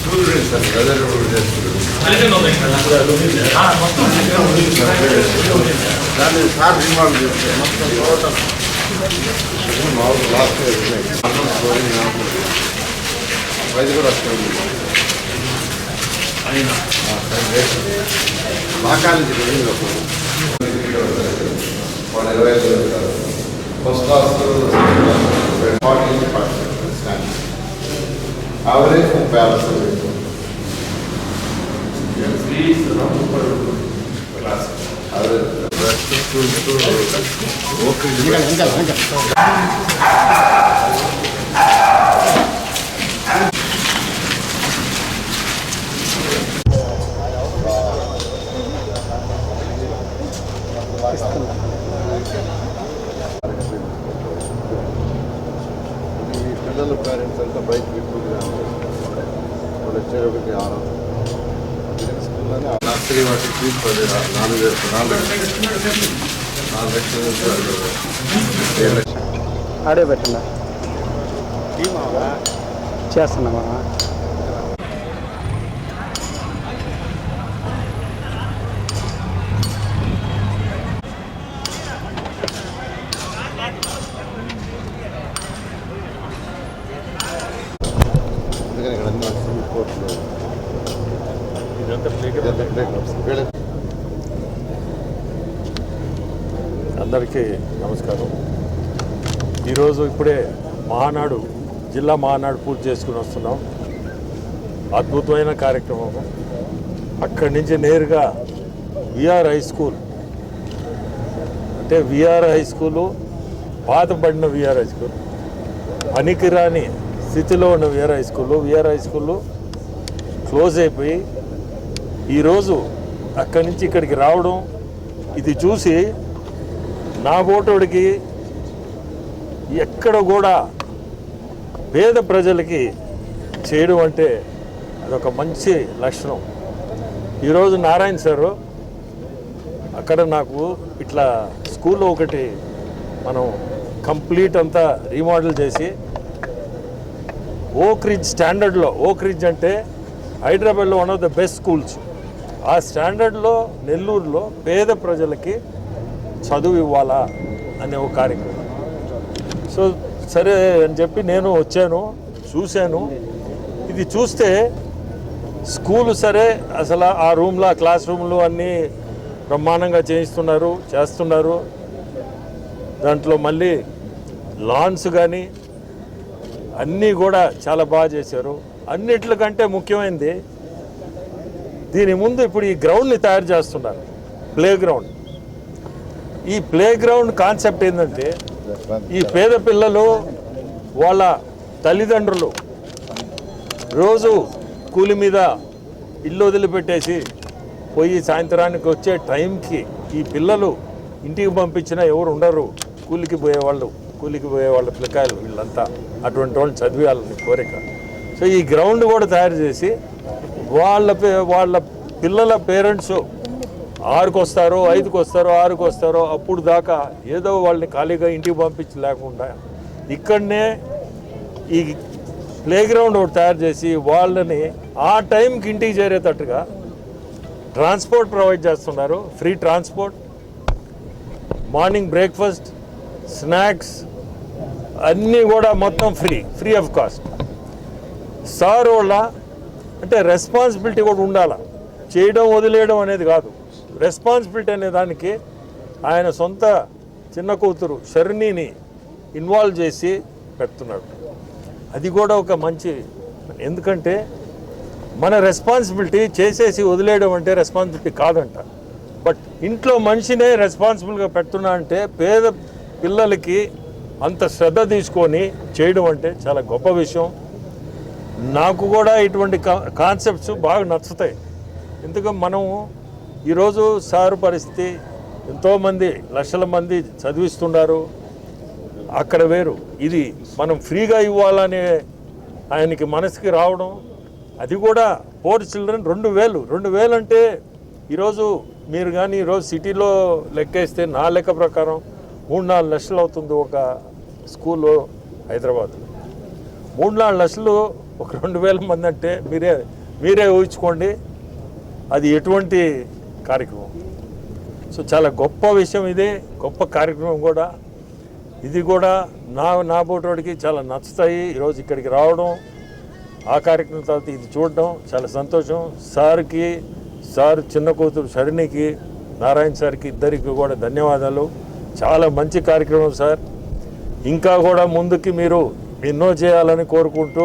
Reserve దాన్ని sir remand చేస్తే మొత్తం టోటల్ మామూలు లాస్ట్ ప్రైజ్ కూడా వస్తుంది మా కాలేజీ వెళ్ళింది వాళ్ళు ఇరవై ఐదు first class forty percent average ముప్పై ఆరు పర్సెంట్ ఈ పిల్లల పేరెంట్స్ అంతా బయటకు ఎక్కువగా వాళ్ళు వచ్చేటప్పటికి ఆరు స్కూల్లోనే నర్సరీ వాటికి ఫీజు పది నాలుగు నాలుగు నాలుగు లక్షల నుంచి. ఏడు లక్షలు ఆడే పెట్టండి చేస్తున్నామా అందరికీ నమస్కారం. ఈరోజు ఇప్పుడే మహానాడు జిల్లా మహానాడు పూర్తి చేసుకుని వస్తున్నాం. అద్భుతమైన కార్యక్రమం. అక్కడి నుంచి నేరుగా విఆర్ హై స్కూల్. అంటే విఆర్ హై స్కూలు పాతబడిన విఆర్ హై స్కూల్ పనికిరాని స్థితిలో ఉన్న VR high school VR high school close అయిపోయి ఈరోజు అక్కడి నుంచి ఇక్కడికి రావడం ఇది చూసి నా ఓటోడికి ఎక్కడ కూడా పేద ప్రజలకి చేయడం అంటే అదొక మంచి లక్షణం. ఈరోజు నారాయణ సారు అక్కడ నాకు ఇట్లా స్కూల్లో ఒకటి మనం కంప్లీట్ అంతా రీమోడల్ చేసి ఓక్ రిజ్ స్టాండర్డ్లో ఓక్ రిజ్ అంటే హైదరాబాద్లో one of the best schools. ఆ స్టాండర్డ్లో నెల్లూరులో పేద ప్రజలకి చదువు ఇవ్వాలా అనే ఒక కార్యక్రమం. సో సరే అని చెప్పి నేను వచ్చాను చూశాను. ఇది చూస్తే స్కూలు సరే అసలు ఆ రూమ్లో ఆ క్లాస్ రూమ్లు అన్నీ బ్రహ్మాండంగా చేయిస్తున్నారు చేస్తున్నారు. దాంట్లో మళ్ళీ లాన్స్ కానీ అన్నీ కూడా చాలా బాగా చేశారు. అన్నిట్లకంటే ముఖ్యమైనది దీని ముందు ఇప్పుడు ఈ గ్రౌండ్ని తయారు చేస్తున్నారు. ప్లే గ్రౌండ్ ఈ ప్లే గ్రౌండ్ కాన్సెప్ట్ ఏంటంటే ఈ పేద పిల్లలు వాళ్ళ తల్లిదండ్రులు రోజు కూలి మీద ఇల్లు వదిలిపెట్టేసి పోయి సాయంత్రానికి వచ్చే టైంకి ఈ పిల్లలు ఇంటికి పంపించినా ఎవరు ఉండరు. కూలికి పోయేవాళ్ళు కూలికి పోయేవాళ్ళ పిల్లకాయలు వీళ్ళంతా. అటువంటి వాళ్ళు చదివేయాలని కోరిక. సో ఈ గ్రౌండ్ కూడా తయారు చేసి వాళ్ళ పే- వాళ్ళ పిల్లల పేరెంట్స్ ఆరుకు వస్తారో ఐదుకు వస్తారో ఆరుకు వస్తారో అప్పుడు దాకా ఏదో వాళ్ళని ఖాళీగా ఇంటికి పంపించి లేకుండా ఇక్కడనే ఈ ప్లే గ్రౌండ్ ఒకటి తయారు చేసి వాళ్ళని ఆ టైంకి ఇంటికి చేరేటట్టుగా ట్రాన్స్పోర్ట్ ప్రొవైడ్ చేస్తున్నారు. Free transport morning breakfast snacks అన్నీ కూడా మొత్తం free free of cost. Sir వాళ్ళ అంటే రెస్పాన్సిబిలిటీ కూడా ఉండాలి? చేయడం వదిలేయడం అనేది కాదు. రెస్పాన్సిబిలిటీ అనే దానికి ఆయన సొంత చిన్న కూతురు శరణిని ఇన్వాల్వ్ చేసి పెడుతున్నాడు. అది కూడా ఒక మంచి ఎందుకంటే మన రెస్పాన్సిబిలిటీ చేసేసి వదిలేయడం అంటే రెస్పాన్సిబిలిటీ కాదంట. బట్ ఇంట్లో మనిషినే రెస్పాన్సిబుల్గా పెడుతున్నా అంటే పేద పిల్లలకి అంత శ్రద్ధ తీసుకొని చేయడం అంటే చాలా గొప్ప విషయం. నాకు కూడా ఇటువంటి కా- కాన్సెప్ట్స్ బాగా నచ్చుతాయి. ఎందుకంటే మనం ఈరోజు సారు పరిస్థితి ఎంతోమంది లక్షల మంది చదివిస్తున్నారు. అక్కడ వేరు. ఇది మనం ఫ్రీగా ఇవ్వాలనే ఆయనకి మనసుకి రావడం అది కూడా పోర్ చిల్డ్రన్ రెండు వేలు. రెండు వేలు అంటే ఈరోజు మీరు కానీ ఈరోజు సిటీలో లెక్కేస్తే నా లెక్క ప్రకారం మూడు నాలుగు లక్షలు అవుతుంది ఒక స్కూల్లో హైదరాబాద్లో మూడు నాలుగు లక్షలు ఒక రెండు వేల మంది అంటే మీరే మీరే ఊహించుకోండి. అది ఎటువంటి కార్యక్రమం? సో చాలా గొప్ప విషయం ఇది గొప్ప కార్యక్రమం కూడా. ఇది కూడా నా నా బోటోడికి చాలా నచ్చుతాయి. ఈరోజు ఇక్కడికి రావడం ఆ కార్యక్రమం తర్వాత ఇది చూడడం చాలా సంతోషం. సార్కి సార్ చిన్న కూతురు షరిణికి నారాయణ సార్కి ఇద్దరికి కూడా ధన్యవాదాలు. చాలా మంచి కార్యక్రమం సార్. ఇంకా కూడా ముందుకి మీరు ఎన్నో చేయాలని కోరుకుంటూ